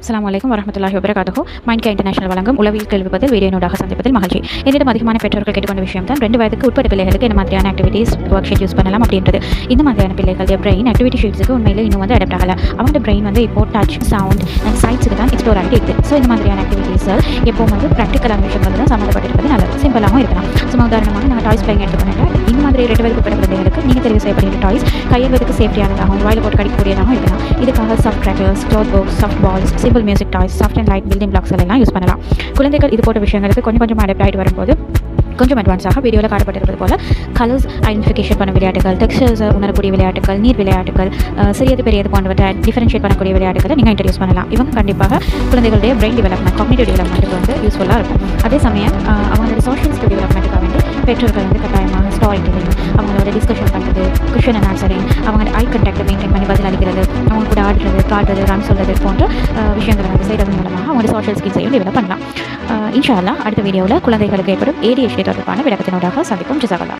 அஸ்லாம் வலைக்கம் வரமத்துல்லாஹி வபரகாத்துஹு. மைண்ட் இன்டர்நேஷனல் வழங்கும் உளவியல் கேள்விப்பதில் வீடியோனோடாக சந்திப்பதில் மகிழ்ச்சி. என்னிடம் அதிகமான பெற்றோர்கள் கேட்டுக்கொண்ட விஷயம் தான் ரெண்டு வயதுக்கு உட்பட்ட பிள்ளைகளுக்கு என்ன மாதிரியான ஆக்டிவிட்டீஸ் ஒர்க் ஷீட் யூஸ் பண்ணலாம் அப்படின்றது. இந்த மாதிரியான பிள்ளைகள் பிரெயின் ஆக்டிவிட்டி ஷீட்ஸுக்கு உண்மையில் இன்னும் வந்து அடாப்ட் ஆகல. அவங்களோட பிரெயின் வந்து இப்போ டச் சவுண்ட் அண்ட் சைட்ஸுக்கு தான் எக்ஸ்ப்ளோர் ஆகிட்டு இருக்குது ஸோ இந்த மாதிரியான ஆக்டிவிட்டீஸ் எப்போ வந்து ப்ராக்டிக்கலான விஷயங்கள் தான் சம்மந்தப்பட்டிருப்பது நல்லது. சிம்பிளாகவும் இருக்கலாம். சும்மா உதாரணமாக நான் டாய்ஸ் பிளேயிங் எடுத்துக்கொண்டேன் மாதிரி ரெண்டு வயதுக்கு உட்பட்ட குழந்தைகளுக்கு நீங்கள் தெரிவு செய்யப்படுகிற டாய்ஸ் கையெழுவதுக்கு சேஃப்டியானதாகவும் வாயில் போட்டு கடிக்கக்கூடியதாகவும் இருக்கலாம். இதுக்காக soft trackers cloth books soft balls simple music toys soft and light building blocks எல்லாம் யூஸ் பண்ணலாம். குழந்தைகள் இது போன்ற விஷயங்களுக்கு கொஞ்சம் கொஞ்சம் அடாப்ட் ஆகிட்டு வரும்போது கொஞ்சம் அட்வான்ஸாக வீடியோவில் காட்டப்பட்டிருப்பது போல் கலர்ஸ் ஐடென்டிஃபிகேஷன் பண்ண விளையாட்டுகள் டெக்ஸ்டர்ஸ் உணரக்கூடிய விளையாட்டுகள் நீர் விளையாட்டுகள் சிறியது பெரியது போன்றவற்றை டிஃபரன்ஷியேட் பண்ணக்கூடிய விளையாட்டுகளை நீங்கள் இன்ட்ரடியூஸ் பண்ணலாம். இவங்க கண்டிப்பாக குழந்தைகளுடைய பிரெயின் டெவலப்மெண்ட் காக்னிட்டிவ் டெவலப்மெண்ட்டுக்கு வந்து யூஸ்ஃபுல்லாக இருக்கும். அதே சமயம் அவங்களுடைய அவங்களோட சோஷியல் ஸ்கில் டெவலப்மெண்ட்டுக்காக வந்து பெற்றோர்கள் வந்து கட்டாயமாக அவங்களோட டிஸ்கஷன் பண்ணுறது கொஷன் அண்ட் ஆன்சரிங் அவங்க ஐ கண்டாக்டை மெயின்டைன் பண்ணி பதில் அளிக்கிறது அவங்க கூட ஆடுறது பாடுறது ரன் சொல்றது போன்ற விஷயங்களை வந்து செய்கிறது மூலமாக அவங்களோட சோஷியல் ஸ்கில்ஸையும் டெவலப் பண்ணலாம். அஹ், இன்ஷா அடுத்த வீடியோவில் குழந்தைகளுக்கு ஏற்படும் ஏடிஎஸ்டி தொடர்பான விளக்கத்தினோடாக சந்திப்போம். ஜிசாகலா